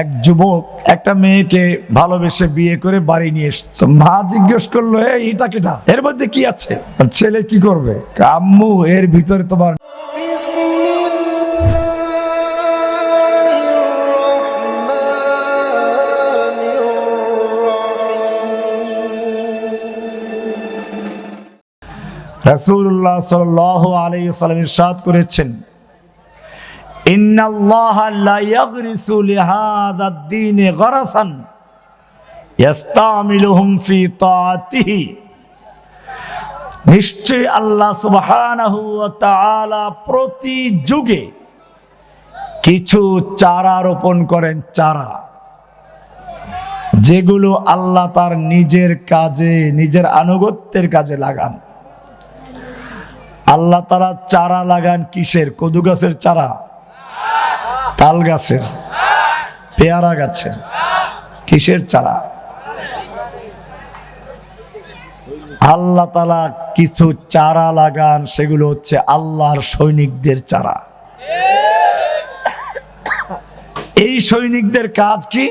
এক যুবক একটা মেয়েকে ভালোবেসে বিয়ে করে বাড়ি নিয়ে এসছে। মা জিজ্ঞেস করল, এই, এটা কেটা? এর মধ্যে কি আছে? ছেলে কি করবে? আম্মু, এর ভিতরে তোমার রাসুল্লাহ সাল আলী সাল্লাম ইরশাদ করেছেন। আল্লাহ প্রতি যুগে কিছু চারা রোপণ করেন, চারা। যেগুলো আল্লাহ তার নিজের কাজে, নিজের আনুগত্যের কাজে লাগান। আল্লাহ তারা চারা লাগান কিসের? কদু গাছের চারা। তাল গাছের পেয়ারা গাছের কিসের চারা? আল্লাহ তালা কিছু চারা লাগান, সেগুলো হচ্ছে আল্লাহর সৈনিকদের চারা। এই সৈনিকদের কাজ কি?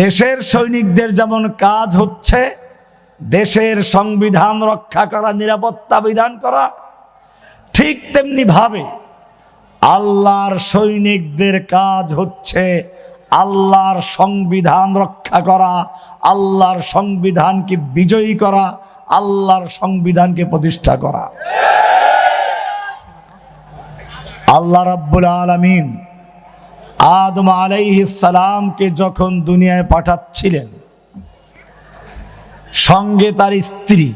দেশের সৈনিকদের যেমন কাজ হচ্ছে, দেশের সংবিধান রক্ষা করা, নিরাপত্তা বিধান করা ঠিক তেমনি ভাবে আল্লাহর সৈনিকদের কাজ হচ্ছে আল্লাহর সংবিধান রক্ষা করা, আল্লাহর সংবিধানকে বিজয়ী করা, আল্লাহর সংবিধানকে প্রতিষ্ঠা করা। আল্লাহ রাব্বুল আলামিন আদম সালামকে যখন দুনিয়ায় পাঠাচ্ছিলেন, সঙ্গে তার স্ত্রী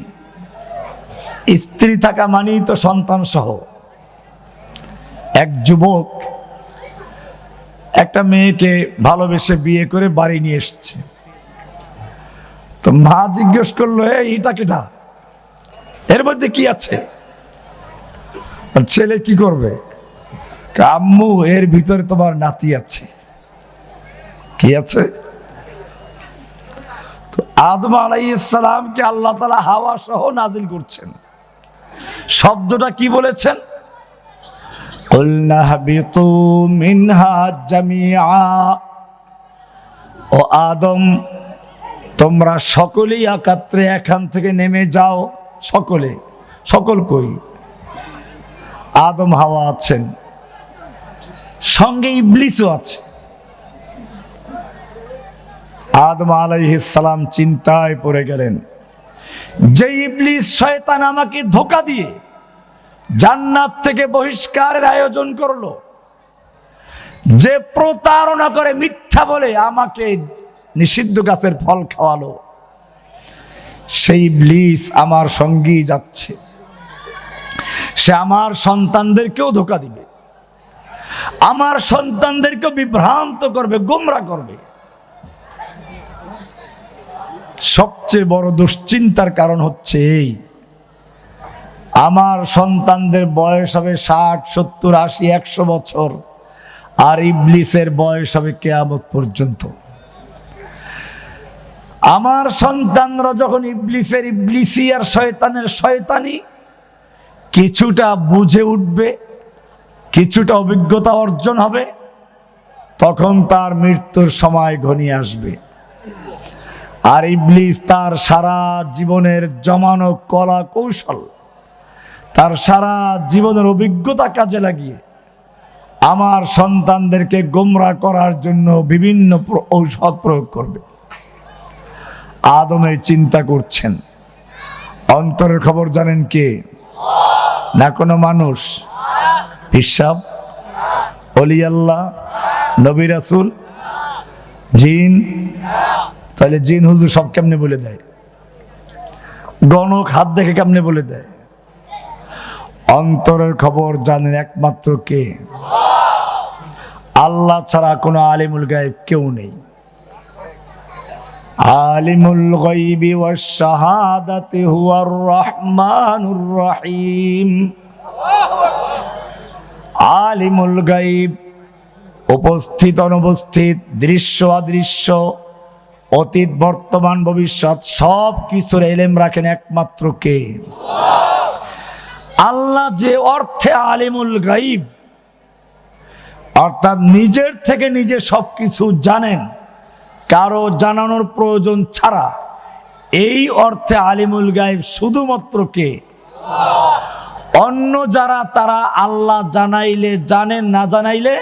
স্ত্রী থাকা মানেই তো সন্তান সহ। এক যুবক একটা মেয়েকে ভালোবেসে বিয়ে করে বাড়ি নিয়ে এসছে। তো মা জিজ্ঞেস করল "এই, এটা কেটা? এর মধ্যে কি আছে? ছেলে কি করবে? আম্মু এর ভিতরে তোমার নাতি আছে। কি আছে? তো আদম আলাইসালামকে আল্লাহ তালা হাওয়া সহ নাজিল করছেন। শব্দটা কি বলেছেন? ও আদম, তোমরা সকলেই একাত্রে এখান থেকে নেমে যাও, সকলে। সকল কই? আদম, হাওয়া আছেন। সঙ্গে ইবলিসও আছে। আদম আলাইহিস সালাম চিন্তায় পড়ে গেলেন। যে ইবলিস শয়তান আমাকে ধোকা দিয়ে জান্নাত থেকে বহিষ্কারের আয়োজন করল, যে প্রতারণা করে মিথ্যা বলে আমাকে নিষিদ্ধ গাছের ফল খাওয়ালো, সেই ইবলিস আমার সঙ্গী যাচ্ছে। সে আমার সন্তানদেরকেও ধোকা দিবে, আমার সন্তানদেরকেও বিভ্রান্ত করবে, গোমরা করবে। সবচেয়ে বড় দুশ্চিন্তার কারণ হচ্ছে এই। আমার সন্তানদের বয়স হবে ষাট, সত্তর, আশি, একশো বছর, আর ইবলিসের বয়স হবে কেয়ামত পর্যন্ত। আমার সন্তানরা যখন ইবলিসের ইবলিসি আর শয়তানের শয়তানি, কিছুটা বুঝে উঠবে, কিছুটা অভিজ্ঞতা অর্জন হবে, তখন তার মৃত্যুর সময় ঘনিয়ে আসবে। আর ইবলিস তার সারা জীবনের জমানো কলা কৌশল, তার সারা জীবনের অভিজ্ঞতা কাজে লাগিয়ে আমার সন্তানদেরকে গোমরা করার জন্য বিভিন্ন ঔষধ প্রয়োগ করবে। আদমে চিন্তা করছেন, অন্তরের খবর জানেন কে? না কোনো মানুষ? হিসাব? অলি নবী রাসুল? জিন? তাহলে জিন হুজুর সব কেমনে বলে দেয়? গণক হাত দেখে কেমনে বলে দেয়? অন্তরের খবর জানেন একমাত্র কে? আল্লাহ ছাড়া কোনো আলিমুল গায়েব কেউ নেই। আলিমুল গাইবি ওয়াস শাহাদাতি হুয়ার রহমানুর রহিম। আলিমুল গাইব উপস্থিত অনুপস্থিত দৃশ্য অদৃশ্য অতীত, বর্তমান, ভবিষ্যৎ, সব কিছুর এলেম রাখেন একমাত্র কে? আল্লাহ যে অর্থে আলিমুল গাইব অর্থাৎ নিজের থেকে নিজে সব কিছু জানেন, কারও জানানোর প্রয়োজন ছাড়া, এই অর্থে আলিমুল গাইব শুধুমাত্র কে? অন্য যারা তারা আল্লাহ জানাইলে জানেন, না জানাইলে